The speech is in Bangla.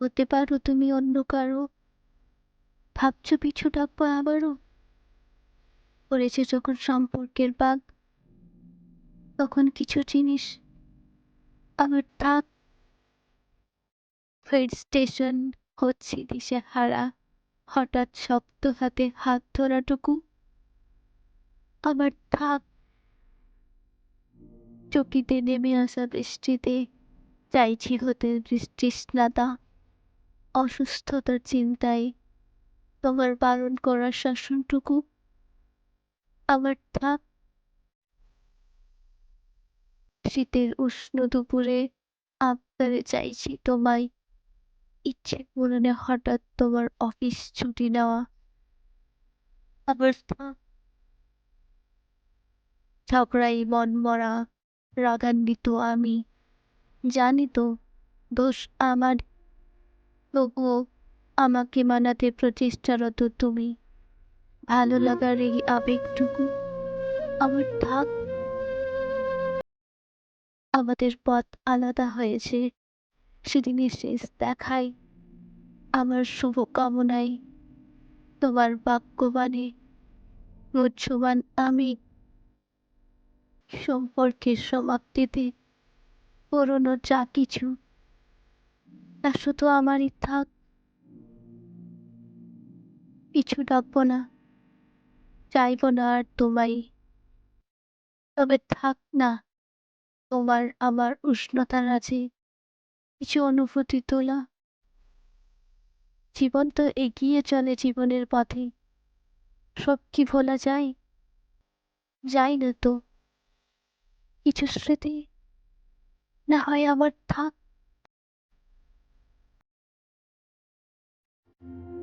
হতে পারো তুমি অন্য কারও। ভাবছ পিছু ডাকবো আবারও? পড়েছে যখন সম্পর্কের বাঘ, তখন কিছু জিনিস আমার থাক ফের স্টেশন হচ্ছে দিশে হারা। হঠাৎ শক্ত হাতে হাত ধরাটুকু আমার থাক। চকিতে নেমে আসা বৃষ্টিতে চাইছি হতে বৃষ্টিস্নাতা। অসুস্থতার চিন্তায় তোমার বারণ করার শাসনটুকু আমার থাক শীতের উষ্ণ দুপুরে আবদারে চাইছি তোমায়। ইচ্ছে পূরণে হঠাৎ তোমার অফিস ছুটি নেওয়া। আবার থাক মন মরা, রাগান্বিত আমি। জানি তো দোষ আমার তবুও আমাকে মানাতে প্রচেষ্টারত তুমি। ভালো লাগার এই আবেগটুকু আমার থাক। আমাদের পথ আলাদা হয়েছে। সেদিনের শেষ দেখাই আমার শুভ কামনায় তোমার বাক্যবাণে মুহ্যমান আমি সম্পর্কের সমাপ্তিতে পুরনো যা কিছু তা শুধু আমারই থাক পিছু ডাকবো না, চাইব না আর তোমায়। তবে থাক না, তোমার আমার উষ্ণতার আছে কিছু অনুভূতি তোলা। জীবন তো এগিয়ে চলে জীবনের পথে, সব কি ভোলা যায়? যাই না তো, কিছু স্মৃতি? না হয় আমার থাক। thank you